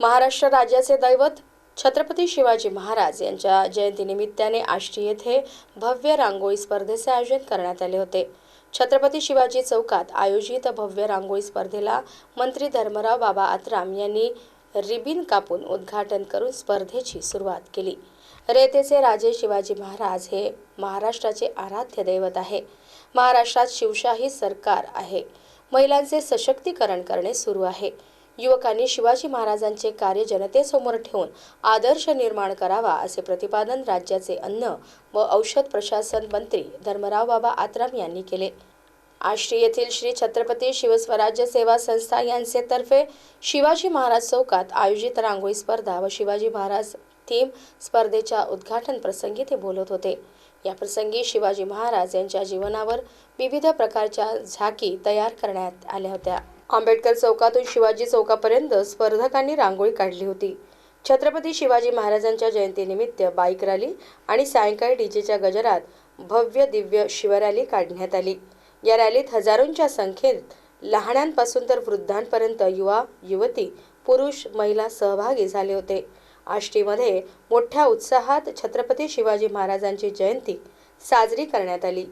महाराष्ट्र राज्याचे दैवत छत्रपती शिवाजी महाराज यांच्या जयंतीनिमित्ताने आष्टी येथे भव्य रांगोळी स्पर्धेचे आयोजन करण्यात आले होते. छत्रपती शिवाजी चौकात आयोजित भव्य रांगोळी स्पर्धेला मंत्री धर्मराव बाबा आत्राम यांनी रिबिन कापून उद्घाटन करून स्पर्धेची सुरुवात केली. रेतेचे राजे शिवाजी महाराज हे महाराष्ट्राचे आराध्य दैवत आहे. महाराष्ट्रात शिवशाही सरकार आहे. महिलांचे सशक्तीकरण करणे सुरू आहे. युवकांनी शिवाजी महाराजांचे कार्य जनतेसमोर ठेवून आदर्श निर्माण करावा असे प्रतिपादन राज्याचे अन्न व औषध प्रशासन मंत्री धर्मराव बाबा आत्राम यांनी केले. आष्टी येथील श्री छत्रपती शिवस्वराज्य सेवा संस्था यांचे तर्फे शिवाजी महाराज चौकात आयोजित रांगोळी स्पर्धा व शिवाजी महाराज थीम स्पर्धेच्या उद्घाटन प्रसंगी ते बोलत होते. या प्रसंगी शिवाजी महाराज यांच्या जीवनावर विविध प्रकारच्या झाकी तयार करण्यात आल्या होत्या. आंबेडकर चौकातून शिवाजी चौकापर्यंत स्पर्धकांनी रांगोळी काढली होती. छत्रपती शिवाजी महाराजांच्या जयंतीनिमित्त बाईक रॅली आणि सायंकाळी डीजेच्या गजरात भव्य दिव्य शिवरॅली काढण्यात आली. या रॅलीत हजारोंच्या संख्येत लहानांपासून तर वृद्धांपर्यंत युवा युवती पुरुष महिला सहभागी झाले होते. आष्टीमध्ये मोठ्या उत्साहात छत्रपती शिवाजी महाराजांची जयंती साजरी करण्यात आली.